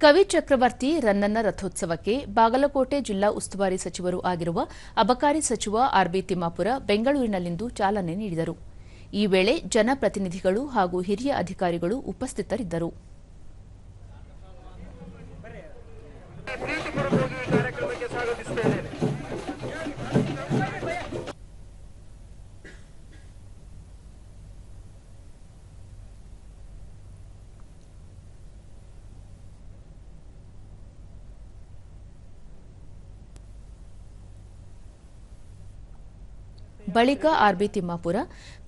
ಕವಿ ಚಕ್ರವರ್ತಿ ರನ್ನನ ರಥೋತ್ಸವಕ್ಕೆ ಬಾಗಲಕೋಟೆ ಜಿಲ್ಲಾ ಉಸ್ತುವಾರಿ ಸಚಿವರೂ ಆಗಿರುವ ಅಬಕಾರಿ ಸಚಿವ ಆರ್ಬಿ ತಿಮ್ಮಾಪುರ ಬೆಂಗಳೂರಿನಲ್ಲಿಂದು ಚಾಲನೆ ನೀಡಿದರು. ಈ ವೇಳೆ ಜನಪ್ರತಿನಿಧಿಗಳು ಹಾಗೂ ಹಿರಿಯ ಅಧಿಕಾರಿಗಳು ಉಪಸ್ಥಿತರಿದ್ದರು. ಬಳಿಕ ಆರ್ಬಿ ತಿಮ್ಮಾಪುರ,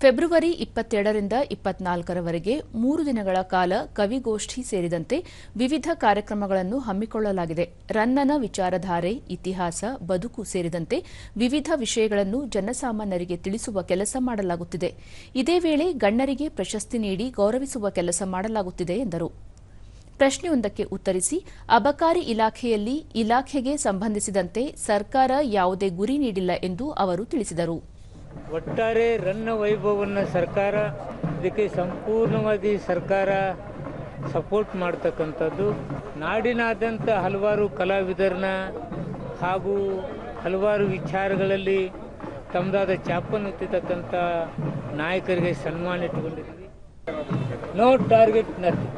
ಫೆಬ್ರವರಿ ಇಪ್ಪತ್ತೆರಡರಿಂದ ಇಪ್ಪತ್ನಾಲ್ಕರವರೆಗೆ ಮೂರು ದಿನಗಳ ಕಾಲ ಕವಿಗೋಷ್ಠಿ ಸೇರಿದಂತೆ ವಿವಿಧ ಕಾರ್ಯಕ್ರಮಗಳನ್ನು ಹಮ್ಮಿಕೊಳ್ಳಲಾಗಿದೆ. ರನ್ನನ ವಿಚಾರಧಾರೆ, ಇತಿಹಾಸ, ಬದುಕು ಸೇರಿದಂತೆ ವಿವಿಧ ವಿಷಯಗಳನ್ನು ಜನಸಾಮಾನ್ಯರಿಗೆ ತಿಳಿಸುವ ಕೆಲಸ ಮಾಡಲಾಗುತ್ತಿದೆ. ಇದೇ ವೇಳೆ ಗಣ್ಯರಿಗೆ ಪ್ರಶಸ್ತಿ ನೀಡಿ ಗೌರವಿಸುವ ಕೆಲಸ ಮಾಡಲಾಗುತ್ತಿದೆ ಎಂದರು. ಪ್ರಶ್ನೆಯೊಂದಕ್ಕೆ ಉತ್ತರಿಸಿ, ಅಬಕಾರಿ ಇಲಾಖೆಯಲ್ಲಿ ಇಲಾಖೆಗೆ ಸಂಬಂಧಿಸಿದಂತೆ ಸರ್ಕಾರ ಯಾವುದೇ ಗುರಿ ನೀಡಿಲ್ಲ ಎಂದು ಅವರು ತಿಳಿಸಿದರು. ಒಟ್ಟಾರೆ ರನ್ನ ವೈಭವವನ್ನು ಸರ್ಕಾರ ಇದಕ್ಕೆ ಸಂಪೂರ್ಣವಾಗಿ ಸರ್ಕಾರ ಸಪೋರ್ಟ್ ಮಾಡ್ತಕ್ಕಂಥದ್ದು. ನಾಡಿನಾದ್ಯಂತ ಹಲವಾರು ಕಲಾವಿದರನ್ನ ಹಾಗೂ ಹಲವಾರು ವಿಚಾರಗಳಲ್ಲಿ ತಮ್ಮದಾದ ಚಾಪನ್ನು ನಾಯಕರಿಗೆ ಸನ್ಮಾನ ಇಟ್ಟುಕೊಂಡಿದ್ದೀವಿ. No target nothing